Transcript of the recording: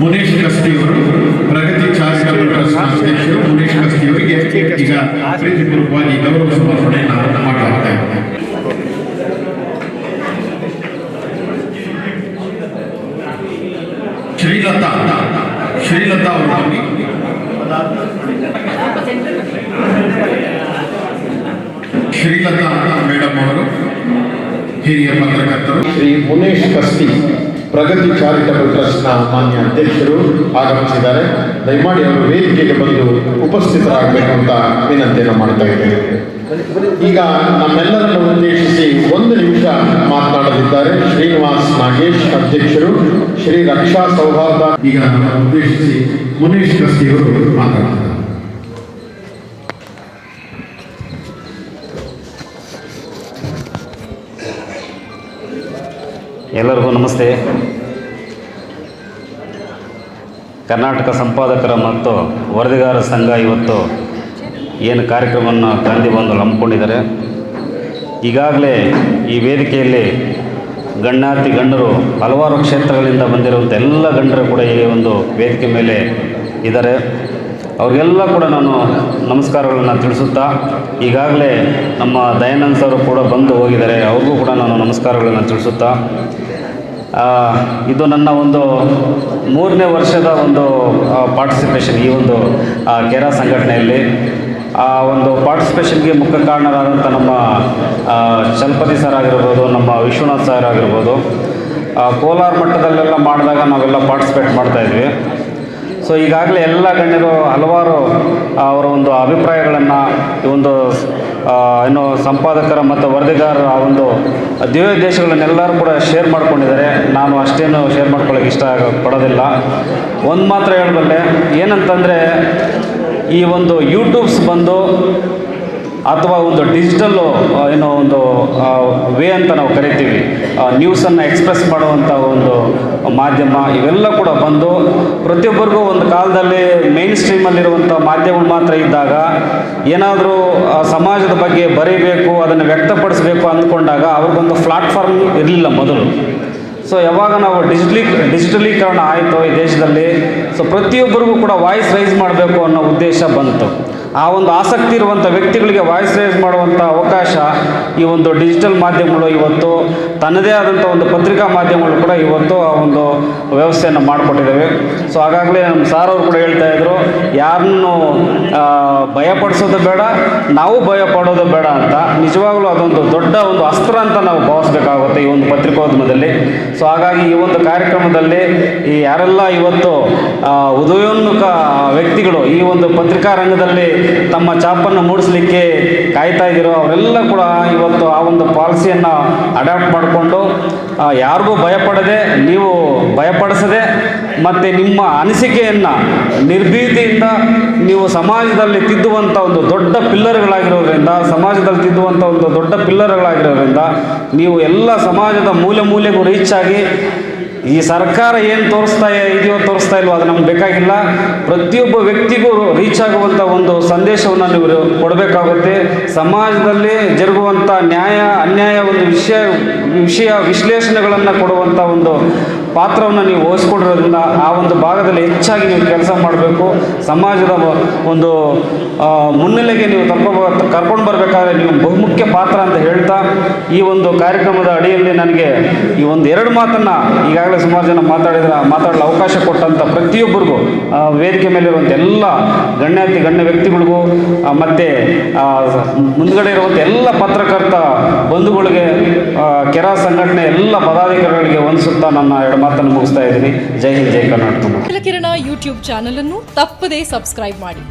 ಮುನೇಶ್ ಕಸ್ತಿಯವರು Pragati charitable trust ಅಧ್ಯಕ್ಷರು ಮುನೇಶ್ ಕಸ್ತಿಯವರಿಗೆ ಈಗ ಪ್ರೀತಿಪೂರ್ವಕವಾಗಿ ಗೌರವ ಸಮರ್ಪಣೆಯನ್ನು ಮಾಡಲಾಗ್ತಾ ಇದೆ ಶ್ರೀಲತಾ ಶ್ರೀಲತಾ ಅವರು ಬನ್ನಿ. ಶ್ರೀಲತಾ ಮೇಡಮ್ ಅವರು ಹಿರಿಯ ಪತ್ರಕರ್ತರು. ಶ್ರೀ ಮುನೇಶ್ ಕಸ್ತಿ. ಪ್ರಗತಿ ಚಾರಿಟಬಲ್ ಟ್ರಸ್ಟ್ನ ಮಾನ್ಯ ಅಧ್ಯಕ್ಷರು ಆಗಮಿಸಿದ್ದಾರೆ. ದಯಮಾಡಿ ಅವರು ವೇದಿಕೆಗೆ ಬಂದು ಉಪಸ್ಥಿತರಾಗಬೇಕು ಅಂತ ವಿನಂತಿಯನ್ನು ಮಾಡ್ತಾ ಇದ್ದೇವೆ ಈಗ ನಮ್ಮೆಲ್ಲರನ್ನು ಉದ್ದೇಶಿಸಿ ಒಂದು ನಿಮಿಷ ಮಾತನಾಡಲಿದ್ದಾರೆ. ಶ್ರೀನಿವಾಸ್ ನಾಗೇಶ್ ಅಧ್ಯಕ್ಷರು. ಶ್ರೀ ರಕ್ಷಾ ಸೌಹಾರ್ದ ಈಗ ಉದ್ದೇಶಿಸಿ ಮುನೇಶ್ ಕಸ್ತಿಯವರು ಮಾತನಾಡ್ತಾರೆ ಎಲ್ಲರಿಗೂ ನಮಸ್ತೆ. ಕರ್ನಾಟಕ ಸಂಪಾದಕರ ಮತ್ತು ವರದಿಗಾರರ ಸಂಘ ಇವತ್ತು ಏನು ಕಾರ್ಯಕ್ರಮವನ್ನು ಗಾಂಧಿ ಬಂದು ಹಮ್ಮಿಕೊಂಡಿದ್ದಾರೆ. ಈಗಾಗಲೇ ಈ ವೇದಿಕೆಯಲ್ಲಿ ಗಣ್ಯಾತಿ ಗಣ್ಯರು ಹಲವಾರು ಕ್ಷೇತ್ರಗಳಿಂದ ಬಂದಿರುವಂಥ ಎಲ್ಲ ಗಣ್ಯರು ಕೂಡ ಈ ಒಂದು ವೇದಿಕೆ ಮೇಲೆ ಇದ್ದಾರೆ. ಅವ್ರಿಗೆಲ್ಲ ಕೂಡ ನಾನು ನಮಸ್ಕಾರಗಳನ್ನು ತಿಳಿಸುತ್ತಾ ಈಗಾಗಲೇ ನಮ್ಮ ದಯಾನಂದ್ ಸರ್ ಕೂಡ ಬಂದು ಹೋಗಿದ್ದಾರೆ. ಅವ್ರಿಗೂ ಕೂಡ ನಾನು ನಮಸ್ಕಾರಗಳನ್ನು ತಿಳಿಸುತ್ತಾ ಇದು ನನ್ನ ಒಂದು ಮೂರನೇ ವರ್ಷದ ಒಂದು ಪಾರ್ಟಿಸಿಪೇಷನ್ ಈ ಒಂದು ಕೆರಾ ಸಂಘಟನೆಯಲ್ಲಿ. ಆ, ಒಂದು ಪಾರ್ಟಿಸಿಪೇಷನ್ಗೆ ಮುಖ್ಯ ಕಾರಣರಾದಂಥ ನಮ್ಮ ಚಲಪತಿ ಸರ್ ಆಗಿರ್ಬೋದು, ನಮ್ಮ ವಿಶ್ವನಾಥ್ ಸರ್ ಆಗಿರ್ಬೋದು ಕೋಲಾರ ಮಟ್ಟದಲ್ಲೆಲ್ಲ ಮಾಡಿದಾಗ ನಾವೆಲ್ಲ ಪಾರ್ಟಿಸಿಪೇಟ್ ಮಾಡ್ತಾಯಿದ್ವಿ ಸೊ ಈಗಾಗಲೇ ಎಲ್ಲ ಗಣ್ಯರು ಹಲವಾರು ಅವರ ಒಂದು ಅಭಿಪ್ರಾಯಗಳನ್ನು ಈ ಒಂದು ಏನು ಸಂಪಾದಕರ ಮತ್ತು ವರದಿಗಾರರ ಆ ಒಂದು ದೇಶಗಳನ್ನೆಲ್ಲರೂ ಕೂಡ ಶೇರ್ ಮಾಡ್ಕೊಂಡಿದ್ದಾರೆ. ನಾನು ಅಷ್ಟೇನು ಶೇರ್ ಮಾಡ್ಕೊಳ್ಳೋಕೆ ಇಷ್ಟ ಪಡೋದಿಲ್ಲ. ಒಂದು ಮಾತ್ರ ಹೇಳಬಲ್ಲೆ, ಏನಂತಂದರೆ ಈ ಒಂದು ಯೂಟ್ಯೂಬ್ಸ್ ಬಂದು ಅಥವಾ ಒಂದು ಡಿಜಿಟಲ್ಲು ಏನೋ ಒಂದು ವೇ ಅಂತ ನಾವು ಕರಿತೀವಿ. ನ್ಯೂಸನ್ನು ಎಕ್ಸ್ಪ್ರೆಸ್ ಮಾಡುವಂಥ ಒಂದು ಮಾಧ್ಯಮ ಇವೆಲ್ಲ ಕೂಡ ಬಂದು ಪ್ರತಿಯೊಬ್ಬರಿಗೂ ಒಂದು ಕಾಲದಲ್ಲಿ ಮೇನ್ ಸ್ಟ್ರೀಮಲ್ಲಿರುವಂಥ ಮಾಧ್ಯಮಗಳು ಮಾತ್ರ ಇದ್ದಾಗ ಏನಾದರೂ ಸಮಾಜದ ಬಗ್ಗೆ ಬರೀಬೇಕು, ಅದನ್ನು ವ್ಯಕ್ತಪಡಿಸಬೇಕು ಅಂದ್ಕೊಂಡಾಗ ಅವ್ರಿಗೊಂದು ಪ್ಲಾಟ್ಫಾರ್ಮ್ ಇರಲಿಲ್ಲ ಮೊದಲು. ಸೊ ಯಾವಾಗ ನಾವು ಡಿಜಿಟಲಿ ಡಿಜಿಟಲೀಕರಣ ಆಯಿತು ಈ ದೇಶದಲ್ಲಿ ಸೊ ಪ್ರತಿಯೊಬ್ಬರಿಗೂ ಕೂಡ ವಾಯ್ಸ್ ರೈಸ್ ಮಾಡಬೇಕು ಅನ್ನೋ ಉದ್ದೇಶ ಬಂತು. ಆ ಒಂದು ಆಸಕ್ತಿ ಇರುವಂಥ ವ್ಯಕ್ತಿಗಳಿಗೆ ವಾಯ್ಸ್ ರೈಸ್ ಮಾಡುವಂಥ ಅವಕಾಶ ಈ ಒಂದು ಡಿಜಿಟಲ್ ಮಾಧ್ಯಮಗಳು ಇವತ್ತು, ತನ್ನದೇ ಆದಂಥ ಒಂದು ಪತ್ರಿಕಾ ಮಾಧ್ಯಮಗಳು ಕೂಡ ಇವತ್ತು ಆ ಒಂದು ವ್ಯವಸ್ಥೆಯನ್ನು ಮಾಡಿಕೊಟ್ಟಿದ್ದಾವೆ. ಸೊ ಹಾಗಾಗಲೇ ನಮ್ಮ ಸಾರವರು ಕೂಡ ಹೇಳ್ತಾ ಇದ್ರು, ಯಾರನ್ನು ಭಯಪಡಿಸೋದು ಬೇಡ, ನಾವು ಭಯ ಪಡೋದು ಬೇಡ ಅಂತ, ನಿಜವಾಗ್ಲೂ ಅದೊಂದು ದೊಡ್ಡ ಒಂದು ಅಸ್ತ್ರ ಅಂತ ನಾವು ಭಾವಿಸ್ಬೇಕಾಗುತ್ತೆ ಈ ಒಂದು ಪತ್ರಿಕೋದ್ಯಮದಲ್ಲಿ. ಸೊ ಹಾಗಾಗಿ ಈ ಒಂದು ಕಾರ್ಯಕ್ರಮದಲ್ಲಿ ಈ ಯಾರೆಲ್ಲ ಇವತ್ತು ಉದಯೋನ್ಮುಖ ವ್ಯಕ್ತಿಗಳು ಈ ಒಂದು ಪತ್ರಿಕಾ ರಂಗದಲ್ಲಿ ತಮ್ಮ ಚಾಪನ್ನು ಮೂಡಿಸ್ಲಿಕ್ಕೆ ಕಾಯ್ತಾ ಇದ್ದೀರೋ, ಅವರೆಲ್ಲ ಕೂಡ ಇವತ್ತು ಆ ಒಂದು ಪಾಲಿಸಿಯನ್ನು ಅಡಾಪ್ಟ್ ಮಾಡಿಕೊಂಡು ಯಾರಿಗೂ ಭಯಪಡದೆ, ನೀವು ಭಯಪಡಿಸದೆ ಮತ್ತು ನಿಮ್ಮ ಅನಿಸಿಕೆಯನ್ನು ನಿರ್ಭೀತಿಯಿಂದ ನೀವು ಸಮಾಜದಲ್ಲಿ ತಿದ್ದುವಂಥ ಒಂದು ದೊಡ್ಡ ಪಿಲ್ಲರ್ಗಳಾಗಿರೋದ್ರಿಂದ, ಸಮಾಜದಲ್ಲಿ ತಿದ್ದುವಂಥ ಒಂದು ದೊಡ್ಡ ಪಿಲ್ಲರ್ಗಳಾಗಿರೋದ್ರಿಂದ ನೀವು ಎಲ್ಲ ಸಮಾಜದ ಮೂಲೆ ಮೂಲೆಗೂ ರೀಚ್ ಆಗಿ ಈ ಸರ್ಕಾರ ಏನು ತೋರಿಸ್ತಾ ಇದೆಯೋ ತೋರಿಸ್ತಾ ಇಲ್ವೋ ಅದು ನಮ್ಗೆ ಬೇಕಾಗಿಲ್ಲ. ಪ್ರತಿಯೊಬ್ಬ ವ್ಯಕ್ತಿಗೂ ರೀಚ್ ಆಗುವಂಥ ಒಂದು ಸಂದೇಶವನ್ನು ನೀವು ಕೊಡಬೇಕಾಗುತ್ತೆ. ಸಮಾಜದಲ್ಲಿ ಜರುಗುವಂಥ ನ್ಯಾಯ, ಅನ್ಯಾಯ ಒಂದು ವಿಷಯ ವಿಷಯ ವಿಶ್ಲೇಷಣೆಗಳನ್ನು ಕೊಡುವಂಥ ಒಂದು ಪಾತ್ರವನ್ನು ನೀವು ವಹಿಸ್ಕೊಂಡಿರೋದ್ರಿಂದ ಆ ಒಂದು ಭಾಗದಲ್ಲಿ ಹೆಚ್ಚಾಗಿ ನೀವು ಕೆಲಸ ಮಾಡಬೇಕು. ಸಮಾಜದ ಒಂದು ಮುನ್ನೆಲೆಗೆ ನೀವು ತರ್ಕೊ ಕರ್ಕೊಂಡು ಬರಬೇಕಾದ್ರೆ ನೀವು ಬಹುಮುಖ್ಯ ಪಾತ್ರ ಅಂತ ಹೇಳ್ತಾ ಈ ಒಂದು ಕಾರ್ಯಕ್ರಮದ ಅಡಿಯಲ್ಲಿ ನನಗೆ ಈ ಒಂದು ಎರಡು ಮಾತನ್ನು ಈಗಾಗಲೇ ಸುಮಾರು ಜನ ಮಾತಾಡಿದ್ರೆ ಮಾತಾಡಲು ಅವಕಾಶ ಕೊಟ್ಟಂಥ ಪ್ರತಿಯೊಬ್ಬರಿಗೂ ವೇದಿಕೆ ಮೇಲಿರುವಂಥ ಎಲ್ಲ ಗಣ್ಯಾತಿ, ಗಣ್ಯ ವ್ಯಕ್ತಿಗಳಿಗೂ ಮತ್ತು ಮುಂದ್ಗಡೆ ಇರುವಂಥ ಎಲ್ಲ ಪತ್ರಕರ್ತ ಬಂಧುಗಳಿಗೆ ಕೆರ ಸಂಘಟನೆ ಎಲ್ಲ ಪದಾಧಿಕಾರಿಗಳಿಗೆ ವಂದಿಸುತ್ತಾ ನನ್ನ ಎರಡು ಮಾತನ್ನು ಮುಗಿಸ್ತಾ ಇದ್ದೀನಿ. ಜೈ ಹಿಂದ್, ಜೈ ಕರ್ನಾಟಕ. ಕಿರಣ ಯೂಟ್ಯೂಬ್ ಚಾನಲನ್ನು ತಪ್ಪದೇ ಸಬ್ಸ್ಕ್ರೈಬ್ ಮಾಡಿ.